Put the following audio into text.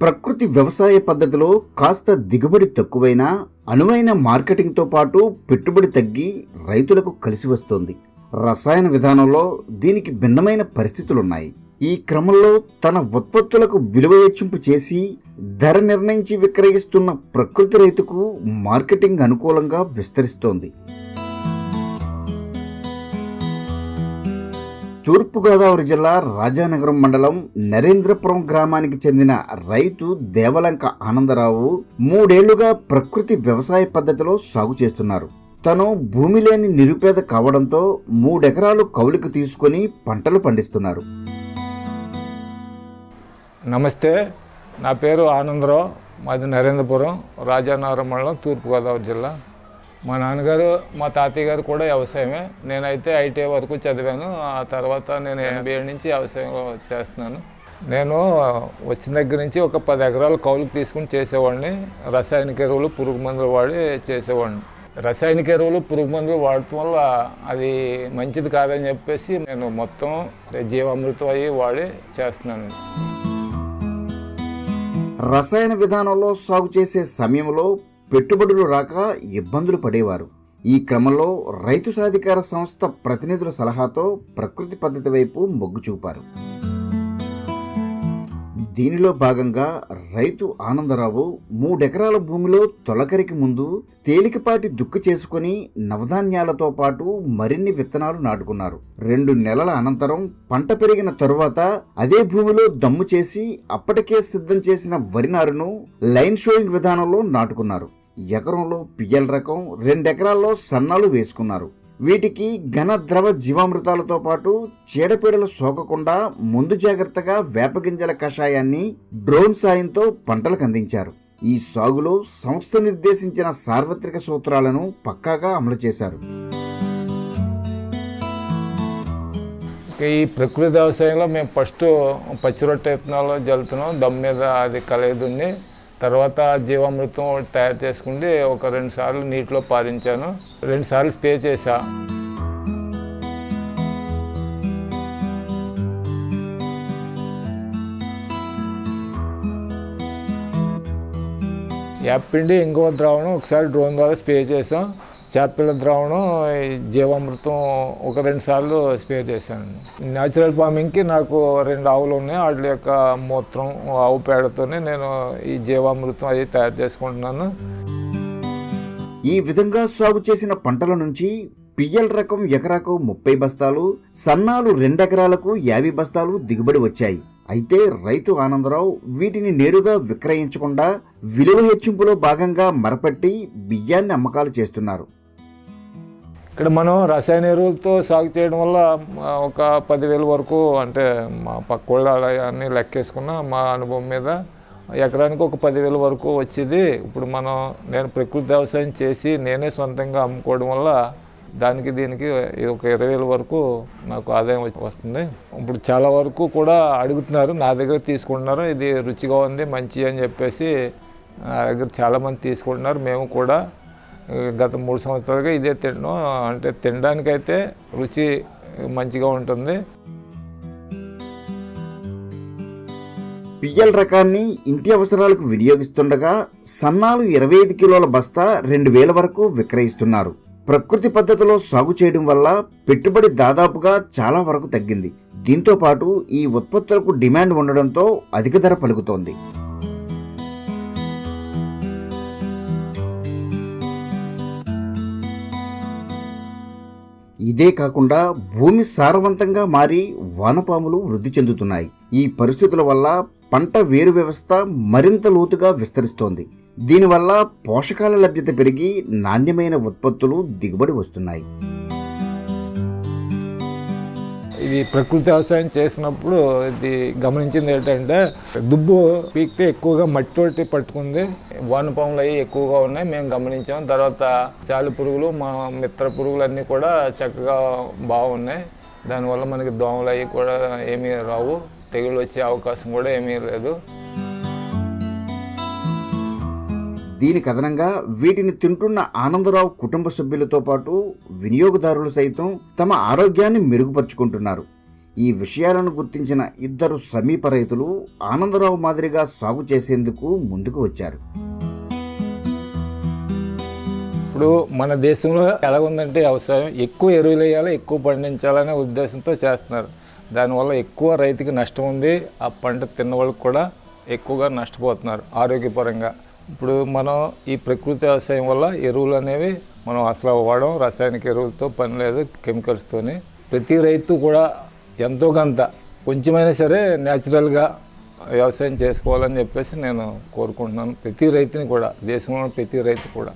ప్రకృతి వ్యవసాయ పద్ధతిలో కాస్త దిగుబడి తక్కువైనా అనువైన మార్కెటింగ్తో పాటు పెట్టుబడి తగ్గి రైతులకు కలిసి వస్తోంది. రసాయన విధానంలో దీనికి భిన్నమైన పరిస్థితులున్నాయి. ఈ క్రమంలో తన ఉత్పత్తులకు విలువ హెచ్చింపు చేసి ధర నిర్ణయించి విక్రయిస్తున్న ప్రకృతి రైతుకు మార్కెటింగ్ అనుకూలంగా విస్తరిస్తోంది. తూర్పుగోదావరి జిల్లా రాజానగరం మండలం నరేంద్రపురం గ్రామానికి చెందిన రైతు దేవలంక ఆనందరావు మూడేళ్ళుగా ప్రకృతి వ్యవసాయ పద్ధతిలో సాగు చేస్తున్నారు. తను భూమి లేని నిరుపేద కావడంతో మూడెకరాలు కౌలుకు తీసుకొని పంటలు పండిస్తున్నారు. నమస్తే నా పేరు ఆనందరావు మాది నరేంద్రపురం రాజానగరం మండలం తూర్పుగోదావరి జిల్లా. మా నాన్నగారు మా తాతయ్య గారు కూడా వ్యవసాయమే నేనైతే ఐటీఐ వరకు చదివాను. ఆ తర్వాత నేను ఎంబీఏ నుంచి వ్యవసాయం చేస్తున్నాను. నేను వచ్చిన దగ్గర నుంచి ఒక పది ఎకరాలు కౌలుకు తీసుకుని చేసేవాడిని. రసాయనిక ఎరువులు పురుగు మందులు వాడి చేసేవాడిని. రసాయనిక ఎరువులు పురుగు మందులు వాడటం వల్ల అది మంచిది కాదని చెప్పేసి నేను మొత్తం జీవామృతం అయ్యి వాడి చేస్తున్నాను. రసాయన విధానంలో సాగు చేసే సమయంలో పెట్టుబడులు రాక ఇబ్బందులు పడేవారు. ఈ క్రమంలో రైతు సాధికార సంస్థ ప్రతినిధుల సలహాతో ప్రకృతి పద్ధతి వైపు మొగ్గు చూపారు. దీనిలో భాగంగా రైతు ఆనందరావు మూడెకరాల భూమిలో తొలకరికి ముందు తేలికపాటి దుక్కు చేసుకుని నవధాన్యాలతో పాటు మరిన్ని విత్తనాలు నాటుకున్నారు. రెండు నెలల అనంతరం పంట పెరిగిన తరువాత అదే భూమిలో దమ్ము చేసి అప్పటికే సిద్ధం చేసిన వరి నారును లైన్ షోయింగ్ విధానంలో నాటుకున్నారు. ఎకరంలో పిఎల్ రకం రెండెకరాల్లో సన్నాలు వేసుకున్నారు. వీటికి ఘన ద్రవ జీవామృతాలతో పాటు చీడపీడలు సోకకుండా ముందు జాగ్రత్తగా వేపగింజల కషాయాన్ని డ్రోన్ సాయంతో పంటలకు అందించారు. ఈ సాగులో సంస్థ నిర్దేశించిన సార్వత్రిక సూత్రాలను పక్కాగా అమలు చేశారు. ఈ ప్రకృతి వ్యవసాయంలో మేము ఫస్ట్ పచ్చి రొట్టె విత్తనాలు జల్లుతున్నాం. దమ్ మీద అది కలయిదుంది తర్వాత జీవామృతం తయారు చేసుకుంటే ఒక రెండు సార్లు నీటిలో పారించాను రెండు సార్లు స్ప్రే చేసా యాప్పిండి ఇంకో ద్రావణం ఒకసారి డ్రోన్ ద్వారా స్ప్రే చేసాం చేపల ద్రావణం జీవామృతం ఒక రెండు సార్లు స్ప్రే చేశాను. న్యాచురల్ ఫార్మింగ్కి నాకు రెండు ఆవులు ఉన్నాయి. వాటి యొక్క మూత్రం ఆవు పేడతోనే నేను ఈ జీవామృతం అది తయారు చేసుకుంటున్నాను. ఈ విధంగా సాగు చేసిన పంటల నుంచి పియ్యల రకం ఎకరాకు ముప్పై బస్తాలు సన్నాలు రెండెకరాలకు యాభై బస్తాలు దిగుబడి వచ్చాయి. అయితే రైతు ఆనందరావు వీటిని నేరుగా విక్రయించకుండా విలువ హెచ్చింపులో భాగంగా మరపట్టి బియ్యాన్ని అమ్మకాలు చేస్తున్నారు. ఇక్కడ మనం రసాయన ఎరువులతో సాగు చేయడం వల్ల ఒక పదివేల వరకు అంటే మా పక్క వాళ్ళు లెక్కేసుకున్న మా అనుభవం మీద ఎకరానికి ఒక పదివేల వరకు వచ్చేది. ఇప్పుడు మనం నేను ప్రకృతి వ్యవసాయం చేసి నేనే సొంతంగా అమ్ముకోవడం వల్ల దానికి దీనికి ఒక ఇరవై వేల వరకు నాకు ఆదాయం వస్తుంది. ఇప్పుడు చాలా వరకు కూడా అడుగుతున్నారు నా దగ్గర తీసుకుంటున్నారు ఇది రుచిగా ఉంది మంచి అని చెప్పేసి నా దగ్గర చాలామంది తీసుకుంటున్నారు. మేము కూడా గత మూడు సంవత్సరాలుగా ఇదే తినడం. అంటే తినడానికైతే రుచి మంచిగా ఉంటుంది. పియ్యల రకాన్ని ఇంటి అవసరాలకు వినియోగిస్తుండగా సన్నాలు ఇరవై ఐదు కిలోల బస్తా రెండు వేల వరకు విక్రయిస్తున్నారు. ప్రకృతి పద్ధతిలో సాగు చేయడం వల్ల పెట్టుబడి దాదాపుగా చాలా వరకు తగ్గింది. దీంతో పాటు ఈ ఉత్పత్తులకు డిమాండ్ ఉండడంతో అధిక ధర పలుకుతోంది. ఇదే కాకుండా భూమి సారవంతంగా మారి వానపాములు వృద్ధి చెందుతున్నాయి. ఈ పరిస్థితుల వల్ల పంట వేరు వ్యవస్థ మరింత లోతుగా విస్తరిస్తోంది. దీనివల్ల పోషకాల లభ్యత పెరిగి నాణ్యమైన ఉత్పత్తులు దిగుబడి వస్తున్నాయి. ఇది ప్రకృతి వ్యవసాయం చేసినప్పుడు ఇది గమనించింది ఏంటంటే దుబ్బు పీకితే ఎక్కువగా మట్టి పట్టుకుంది. వానపాములు అవి ఎక్కువగా ఉన్నాయి మేము గమనించాం. తర్వాత చాలు పురుగులు మా మిత్ర పురుగులు అన్నీ కూడా చక్కగా బాగున్నాయి. దానివల్ల మనకి దోమలు అవి కూడా ఏమీ రావు. తెగులు వచ్చే అవకాశం కూడా ఏమీ లేదు. దీని కథనంగా వీటిని తింటున్న ఆనందరావు కుటుంబ సభ్యులతో పాటు వినియోగదారులు సైతం తమ ఆరోగ్యాన్ని మెరుగుపరుచుకుంటున్నారు. ఈ విషయాలను గుర్తించిన ఇద్దరు సమీప రైతులు ఆనందరావు మాదిరిగా సాగు చేసేందుకు ముందుకు వచ్చారు. ఇప్పుడు మన దేశంలో ఎలా ఉందంటే వ్యవసాయం ఎక్కువ ఎరువులు వేయాలి ఎక్కువ పండించాలనే ఉద్దేశంతో చేస్తున్నారు. దానివల్ల ఎక్కువ రైతుకి నష్టం ఉంది. ఆ పంట తిన్న వాళ్ళకి కూడా ఎక్కువగా నష్టపోతున్నారు ఆరోగ్యపరంగా. ఇప్పుడు మనం ఈ ప్రకృతి వ్యవసాయం వల్ల ఎరువులు అనేవి మనం అసలు వాడడం రాసాయనిక ఎరువులతో పని లేదు కెమికల్స్తోనే. ప్రతి రైతు కూడా ఎంతో కొంత కొంచెమైనా సరే న్యాచురల్గా వ్యవసాయం చేసుకోవాలని చెప్పేసి నేను కోరుకుంటున్నాను. ప్రతి రైతుని కూడా దేశంలో ప్రతి రైతు కూడా.